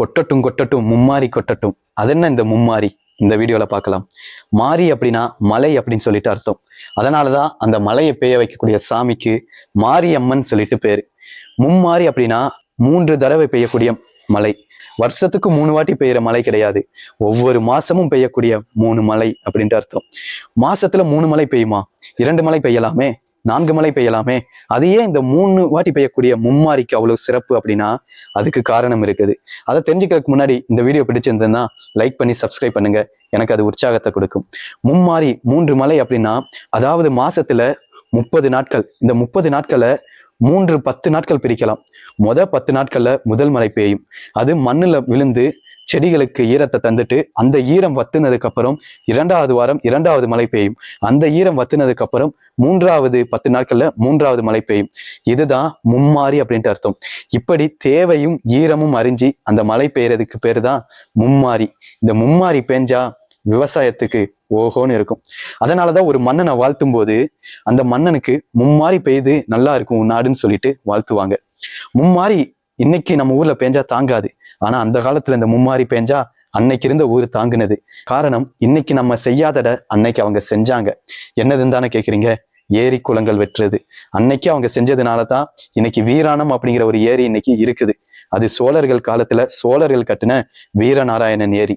கொட்டட்டும் கொட்டட்டும் மும்மாரி கொட்டட்டும். அது என்ன இந்த மும்மாரி இந்த வீடியோவில் பார்க்கலாம். மாரி அப்படின்னா மலை அப்படின்னு சொல்லிட்டு அர்த்தம். அதனாலதான் அந்த மலையை பெய்ய வைக்கக்கூடிய சாமிக்கு மாரியம்மன் சொல்லிட்டு பேர். மும்மாரி அப்படின்னா மூன்று தடவை பெய்யக்கூடிய மலை. வருஷத்துக்கு மூணு வாட்டி பெய்யுற மழை கிடையாது. ஒவ்வொரு மாசமும் பெய்யக்கூடிய மூணு மலை அப்படின்ட்டு அர்த்தம். மாசத்துல மூணு மழை பெய்யுமா? இரண்டு மழை பெய்யலாமே? நான்கு மழை பெய்யலாமே. அது ஏன் இந்த மூணு வாட்டி பெய்யக்கூடிய மும்மாரிக்கு அவ்வளவு சிறப்பு அப்படின்னா அதுக்கு காரணம் இருக்குது. அதை தெரிஞ்சுக்கிறதுக்கு முன்னாடி இந்த வீடியோ பிடிச்சிருந்ததுன்னா லைக் பண்ணி சப்ஸ்கிரைப் பண்ணுங்க. எனக்கு அது உற்சாகத்தை கொடுக்கும். மும்மாரி மூன்று மலை அப்படின்னா அதாவது மாசத்துல முப்பது நாட்கள். இந்த முப்பது நாட்களை மூன்று பத்து நாட்கள் பிரிக்கலாம். முத பத்து நாட்கள்ல முதல் மழை பெய்யும். அது மண்ணுல விழுந்து செடிகளுக்கு ஈரத்தை தந்துட்டு அந்த ஈரம் வத்துனதுக்கு அப்புறம் இரண்டாவது வாரம் இரண்டாவது மழை பெய்யும். அந்த ஈரம் வத்துனதுக்கு அப்புறம் மூன்றாவது பத்து நாட்கள்ல மூன்றாவது மழை பெய்யும். இதுதான் மும்மாரி அப்படின்ட்டு அர்த்தம். இப்படி தேவையும் ஈரமும் அறிஞ்சு அந்த மழை பெய்யறதுக்கு பேர் தான் மும்மாரி. இந்த மும்மாரி பெஞ்சா விவசாயத்துக்கு ஓஹோன்னு இருக்கும். அதனாலதான் ஒரு மன்னனை வாழ்த்தும் போது அந்த மன்னனுக்கு மும்மாரி பெய்து நல்லா இருக்கும் உன் நாடுன்னு சொல்லிட்டு வாழ்த்துவாங்க. மும்மாரி இன்னைக்கு நம்ம ஊர்ல பெஞ்சா தாங்காது. ஆனா அந்த காலத்துல இந்த மும்மாரி பேஞ்சா அன்னைக்கு இருந்த ஊர் தாங்குனது. காரணம் இன்னைக்கு நம்ம செய்யாதட அன்னைக்கு அவங்க செஞ்சாங்க. என்னதுன்னு தானே கேக்குறீங்க? ஏரி குளங்கள் வெட்டுறது. அன்னைக்கு அவங்க செஞ்சதுனால தான் இன்னைக்கு வீராணம் அப்படிங்கிற ஒரு ஏரி இன்னைக்கு இருக்குது. அது சோழர்கள் காலத்துல சோழர்கள் கட்டின வீரநாராயணன் ஏரி.